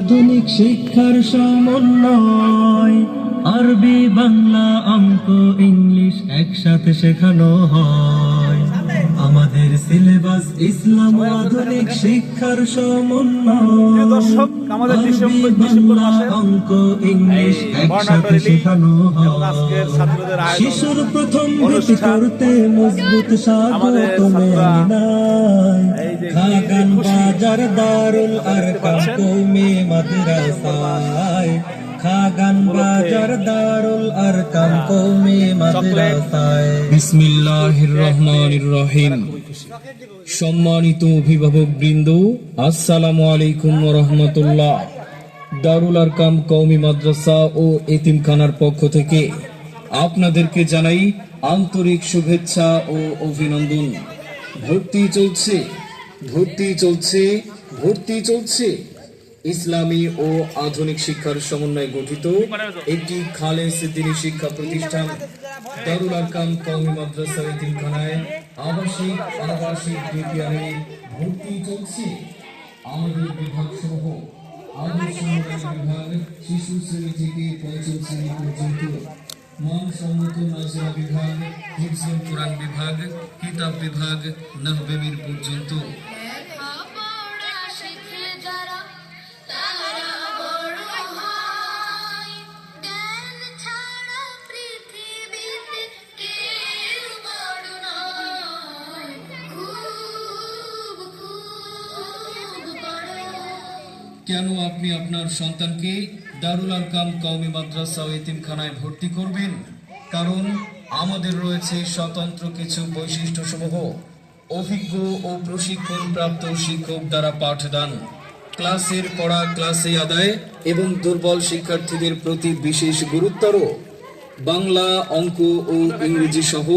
আধুনিক শিক্ষার সমন্বয়। আরবি বাংলা অঙ্ক ইংলিশ একসাথে শেখানো হয়। আমাদের সিলেবাস ইসলাম আধুনিক শিক্ষার সমন্বয়। দর্শক, আমাদের ডিসেম্বর- ডিসেম্বর মাসে অঙ্ক ইংলিশ একসাথে শেখানো এবং আজকের ছাত্রদের আয়োজন। শিশুর প্রথম করতে মজবুত স্বাগত ছাত্ররা। মেনায় এই যে খাগান বাজার দারুল আর পাচ্ছেন? কৌমি মাদ্রাসায়। খাগান বাজার দারুল আর কাম কৌমি মাদ্রাসায়। বিসমিল্লাহির রহমানির রহিম। সম্মানিত অভিভাবক বৃন্দ আসসালামু আলাইকুম ওয়া রাহমাতুল্লাহ দারুল আরকাম কওমি মাদ্রাসা ও এতিমখানার পক্ষ থেকে আপনাদেরকে জানাই আন্তরিক শুভেচ্ছা ও অভিনন্দন। ভর্তি চলছে ভর্তি চলছে ভর্তি চলছে। ইসলামী ও আধুনিক শিক্ষার সমন্বয়ে গঠিত একটি খালেস দিনী শিক্ষা প্রতিষ্ঠান দারুল আরকাম কওমি মাদ্রাসা এতিমখানায় আবাসিক আবাসিক বিদ্যালয়ে ভর্তি চলছে। আমাদের বিভাগ আদর্শ বিভাগ, শিশু শ্রেণি থেকে পঞ্চম শ্রেণি পর্যন্ত, মানসম্মত নাজরা বিভাগ হিফজুল কোরআন বিভাগ, কিতাব বিভাগ নাহবেমির পর্যন্ত। কেন আপনি আপনার সন্তানকে দারুল আরকাম কওমি মাদ্রাসা ও এতিমখানায় ভর্তি করবেন? কারণ আমাদের রয়েছে স্বতন্ত্র কিছু বৈশিষ্ট্য সমূহ অভিজ্ঞ ও প্রশিক্ষণ প্রাপ্ত শিক্ষক দ্বারা পাঠদান ক্লাসের পড়া ক্লাসে আদায় এবং দুর্বল শিক্ষার্থীদের প্রতি বিশেষ গুরুত্বারোপ বাংলা অঙ্ক ও ইংরেজি সহ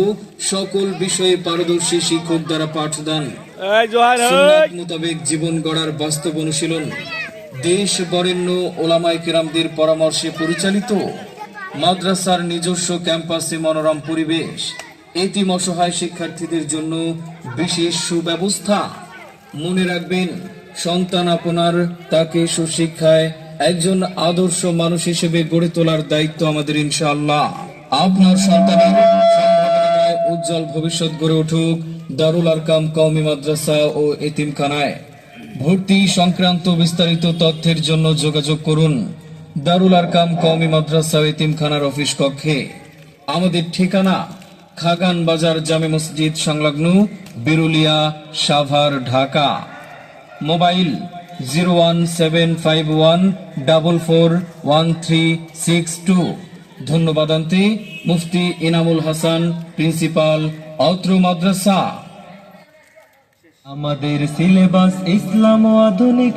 সকল বিষয়ে পারদর্শী শিক্ষক দ্বারা পাঠদান। মোতাবেক জীবন গড়ার বাস্তব অনুশীলন। দেশ বরেণ্য ওলামাই কেরামদের পরামর্শে পরিচালিত মাদ্রাসার নিজস্ব ক্যাম্পাসে মনোরম পরিবেশ, এতিম অসহায় শিক্ষার্থীদের জন্য বিশেষ সুব্যবস্থা। মনে রাখবেন, সন্তান আপনার তাকে সুশিক্ষায় একজন আদর্শ মানুষ হিসেবে গড়ে তোলার দায়িত্ব আমাদের ইনশাআল্লাহ। আপনার সন্তানের উজ্জ্বল ভবিষ্যৎ গড়ে উঠুক দারুল আরকাম কওমি মাদ্রাসা ও এতিমখানায়। ভর্তি সংক্রান্ত বিস্তারিত তথ্যের জন্য যোগাযোগ করুন। দারুল আরকাম কওমি মাদ্রাসা ও এতিমখানার অফিস কক্ষে। আমাদের ঠিকানা, খাগান বাজার জামে মসজিদ সংলগ্ন Birulia, Savar, Dhaka. Mobile zero one seven five one double four one three six two. ধন্যবাদান্তে মুফতি ইনামুল হাসান, প্রিন্সিপাল অত্র মাদ্রাসা। আমাদের সিলেবাস ইসলাম ও আধুনিক